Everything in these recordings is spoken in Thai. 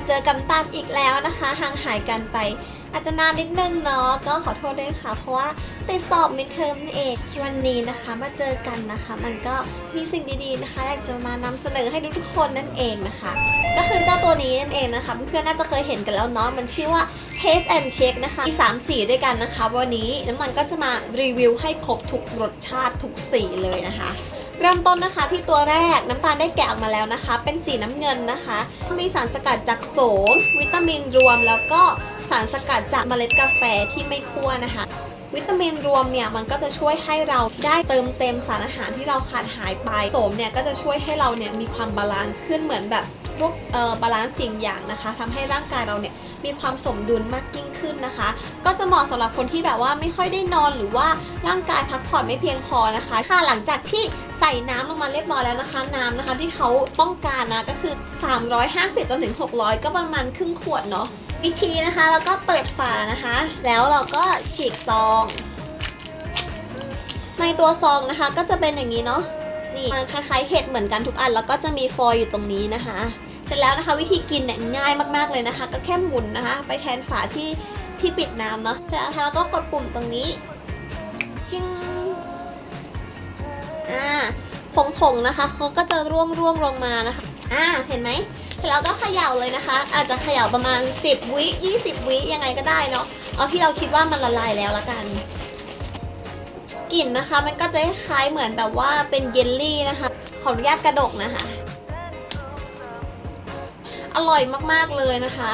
มาเจอกับตันอีกแล้วนะคะห่างหายกันไปอาจจะนานนิดนึงเนาะก็ขอโทษด้วยค่ะ เพราะว่าติดสอบมิดเทอมเองวันนี้นะคะมาเจอกันนะคะ มันก็มีสิ่งดีๆนะคะอยากจะมานำเสนอให้ทุกๆคนนั่นเองนะคะ ก็คือเจ้าตัวนี้นั่นเองนะคะเพื่อนๆน่าจะเคยเห็นกันแล้วเนาะมันชื่อว่า Taste and Check นะคะมี3สีด้วยกันนะคะ วันนี้น้ำมันก็จะมารีวิวให้ครบทุกรสชาติทุกสีเลยนะคะ เริ่มต้นนะคะที่ตัวแรกน้ำตาลได้แกะออกมาแล้วนะคะ เป็นสีน้ำเงินนะคะ มีสารสกัดจากโสม วิตามินรวม แล้วก็สารสกัดจากเมล็ดกาแฟที่ไม่คั่วนะคะ วิตามินรวมเนี่ยมันก็จะช่วยให้เราได้เติมเต็มสารอาหารที่เราขาดหายไปโสมเนี่ยก็จะช่วยให้เราเนี่ยมีความบาลานซ์ขึ้นเหมือนแบบ พวกบาลานซ์สิ่งอย่างนะคะทำให้ร่างกายเราเนี่ยมีความสมดุลมากยิ่งขึ้นนะคะ ก็จะเหมาะสำหรับคนที่แบบว่าไม่ค่อยได้นอนหรือว่าร่างกายพักผ่อนไม่เพียงพอนะคะ ค่ะหลังจากที่ใส่น้ำลงมาเรียบร้อยแล้วนะคะ น้ำนะคะที่เขาต้องการนะก็คือ 350จนถึง600 ก็ประมาณครึ่งขวดเนาะวิธีนะคะแล้วก็เปิดฝานะคะ แล้วเราก็ฉีกซอง ในตัวซองนะคะก็จะเป็นอย่างนี้เนาะนี่มันคล้ายๆเห็ดเหมือนกันทุกอัน แล้วก็จะมีฟอยล์อยู่ตรงนี้นะคะ เสร็จแล้วนะคะวิธีกินเนี่ยง่ายมากๆเลยนะคะ ก็แค่หมุนนะคะ ไปแทนฝาที่ที่ปิดน้ำเนาะเสร็จแล้วนะคะก็กดปุ่มตรงนี้จิ้งอ่าผงๆนะคะเขาก็จะร่วงร่วงๆลงมานะคะอ่าเห็นไหมเสร็จแล้วก็เขย่าเลยนะคะ อาจจะเขย่าประมาณ 10 วิ20 วิยังไงก็ได้เนาะเอาที่เราคิดว่ามันละลายแล้วละกันกลิ่นนะคะ มันก็จะคล้ายเหมือนแบบว่าเป็นเยลลี่นะคะขออนุญาตกระดกนะคะ อร่อยมากๆเลยนะคะ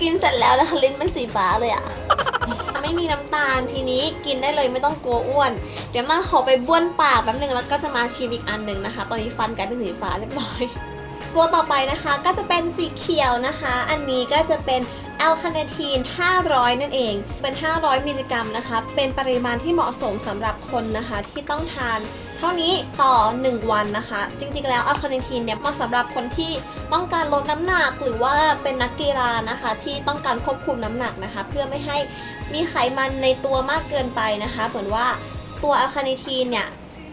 กินเสร็จแล้วนะคะลิ้นเป็นสีฟ้าเลยอะไม่มีน้ำตาลทีนี้กินได้เลยไม่ต้องกลัวอ้วน เดี๋ยวมาขอไปบ้วนปากแป๊บนึงแล้วก็จะมาชิมอีกอันหนึ่งนะคะ ตอนนี้ฟันกลายเป็นสีฟ้าเรียบร้อยตัวต่อไปนะคะก็จะเป็นสีเขียวนะคะ อันนี้ก็จะเป็นแอลคาเนทีน 500 นั่นเอง เป็น 500 มิลลิกรัมนะคะ เป็นปริมาณที่เหมาะสมสำหรับคนนะคะที่ต้องทาน เท่านี้ต่อ 1 วันนะคะ จริงๆ แล้วแอลคาเนทีนเนี่ยเหมาะสำหรับคนที่ต้องการลดน้ำหนักหรือว่าเป็นนักกีฬานะคะ ที่ต้องการควบคุมน้ำหนักนะคะ เพื่อไม่ให้มีไขมันในตัวมากเกินไปนะคะเหมือนว่าตัวแอลคาเนทีนเนี่ย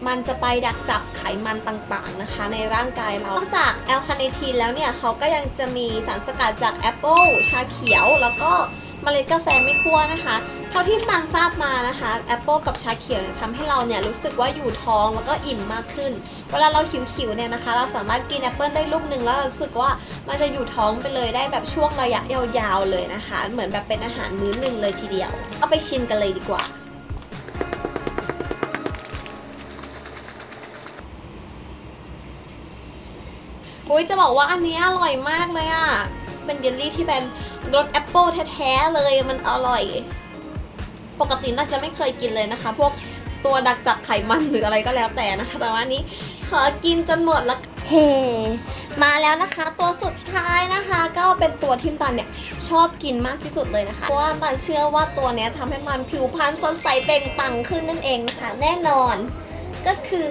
มันจะไปดักจับไขมันต่างๆนะคะ ในร่างกายเรา นอกจากแอลคาเนทีนแล้วเนี่ยเขาก็ยังจะมีสารสกัดจากแอปเปิลชาเขียวแล้วก็ เมล็ดกาแฟไม่คั่วนะคะ เท่าที่ฟังทราบมานะคะแอปเปิลกับชาเขียวเนี่ยทำให้เราเนี่ยรู้สึกว่าอยู่ท้องแล้วก็อิ่มมากขึ้น เวลาเราหิวๆเนี่ยนะคะ เราสามารถกินแอปเปิลได้ลูกหนึ่งแล้วรารู้สึกว่ามันจะอยู่ท้องไปเลยได้แบบช่วงระยะยาวๆเลยนะคะ เหมือนแบบเป็นอาหารมื้อหนึ่งเลยทีเดียว เอาไปชิมกันเลยดีกว่าอุ้ยจะบอกว่าอันนี้อร่อยมากเลยอะ่ะ เป็นเยลลี่ที่เป็นรสแอปเปิลแท้ๆเลยมันอร่อย ปกติน่าจะไม่เคยกินเลยนะคะ พวกตัวดักจับไขมันหรืออะไรก็แล้วแต่นะคะ แต่ว่านี้ขอกินจนหมดแล้วเฮ มาแล้วนะคะ ตัวสุดท้ายนะคะ ก็เป็นตัวที่ตันเนี่ยชอบกินมากที่สุดเลยนะคะ เพราะว่าตันเชื่อว่าตัวเนี้ยทำให้มันผิวพรรณสดใสเปล่งปลั่งขึ้นนั่นเองนะคะ แน่นอน ก็คือ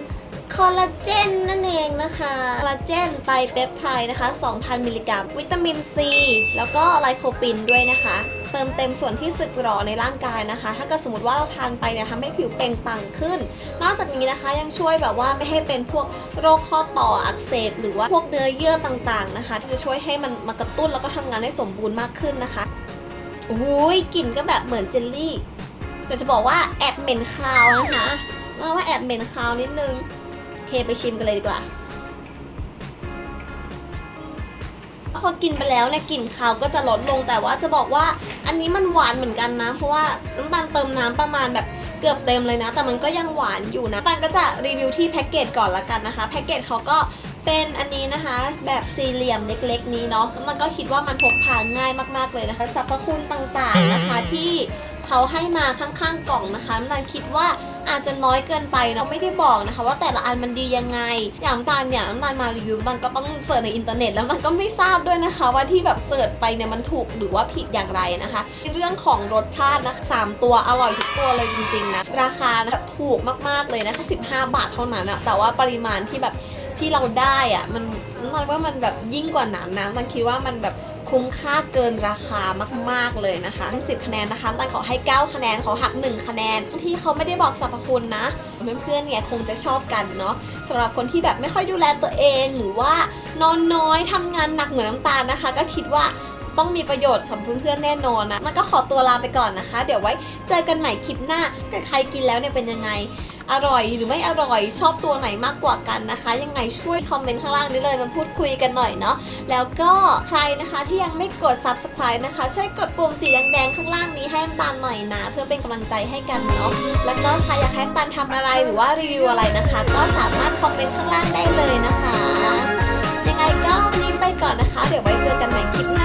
คอลลาเจนนั่นเองนะคะ คอลลาเจนไตรเปปไทด์นะคะ 2,000 มิลลิกรัม วิตามินซี แล้วก็ไลโคปินด้วยนะคะ เติมเต็มส่วนที่สึกหรอในร่างกายนะคะ ถ้าเกิดสมมติว่าเราทานไปเนี่ยทำให้ผิวเปล่งปลั่งขึ้น นอกจากนี้นะคะยังช่วยแบบว่าไม่ให้เป็นพวกโรคข้อต่ออักเสบหรือว่าพวกเนื้อเยื่อต่างๆนะคะ ที่จะช่วยให้มันมากระตุ้นแล้วก็ทำงานได้สมบูรณ์มากขึ้นนะคะโอ้ยกลิ่นก็แบบเหมือนเจลลี่ แต่จะบอกว่าแอบเหม็นคาวนะคะว่าว่าแอบเหม็นคาวนิดนึง เคไปชิมกันเลยดีกว่าพอกินไปแล้วเนี่ยกลิ่นคาวก็จะลดลงแต่ว่าจะบอกว่าอันนี้มันหวานเหมือนกันนะ เพราะว่าน้ำตาลเติมน้ำประมาณแบบเกือบเต็มเลยนะ แต่มันก็ยังหวานอยู่นะตาลก็จะรีวิวที่แพ็กเกจก่อนละกันนะคะแพ็กเกจเขาก็เป็นอันนี้นะคะ แบบสี่เหลี่ยมเล็กๆ นี้เนาะมันก็คิดว่ามันพกพาง่ายมากๆเลยนะคะสรรพคุณต่างๆนะคะที่ เขาให้มาข้างๆกล่องนะคะน้ำตาลคิดว่าอาจจะน้อยเกินไปเนาไม่ได้บอกนะคะ ว่าแต่ละอันมันดียังไง อย่างน้ำตาลเนี่ยน้ำตาลมารีวิวมันก็ต้องเสิร์ชในอินเทอร์เน็ตแล้วมันก็ไม่ทราบด้วยนะคะ ว่าที่แบบเสิร์ชไปเนี่ยมันถูกหรือว่าผิดอย่างไรนะคะ เรื่องของรสชาตินะสามตัวอร่อยทุกตัวเลยจริงๆนะราคานะถูกมากๆเลยนะคะ15 บาทเท่านั้นอะแต่ว่าปริมาณที่แบบที่เราได้อะมันมันว่ามันแบบยิ่งกว่าหนามนะมันคิดว่ามันแบบ คุ้มค่าเกินราคามาก ๆ เลยนะคะทั้ง10 คะแนนนะคะแต่ขอให้ 9 คะแนนขอหัก 1 คะแนน ที่เขาไม่ได้บอกสรรพคุณนะ เพื่อนๆเนี่ยคงจะชอบกันเนาะสำหรับคนที่แบบไม่ค่อยดูแลตัวเองหรือว่านอนน้อยทำงานหนักเหมือนน้ำตาลนะคะ ก็คิดว่าต้องมีประโยชน์สำหรับเพื่อนๆแน่นอนนะมันก็ขอตัวลาไปก่อนนะคะ เดี๋ยวไว้เจอกันใหม่คลิปหน้าเกิดใครกินแล้วเนี่ยเป็นยังไง อร่อยหรือไม่อร่อยชอบตัวไหนมากกว่ากันนะคะ ยังไงช่วยคอมเมนต์ข้างล่างนี้เลยมาพูดคุยกันหน่อยเนาะแล้วก็ใครนะคะที่ยังไม่กด subscribe นะคะช่วยกดปุ่มสีแดงๆข้างล่างนี้ให้ตาลหน่อยนะ เพื่อเป็นกำลังใจให้กันเนาะแล้วก็ใครอยากให้ตาลทำอะไรหรือว่ารีวิวอะไรนะคะ ก็สามารถคอมเมนต์ข้างล่างได้เลยนะคะ ยังไงก็วันนี้ไปก่อนนะคะ เดี๋ยวไว้เจอกันใหม่คลิปหน้า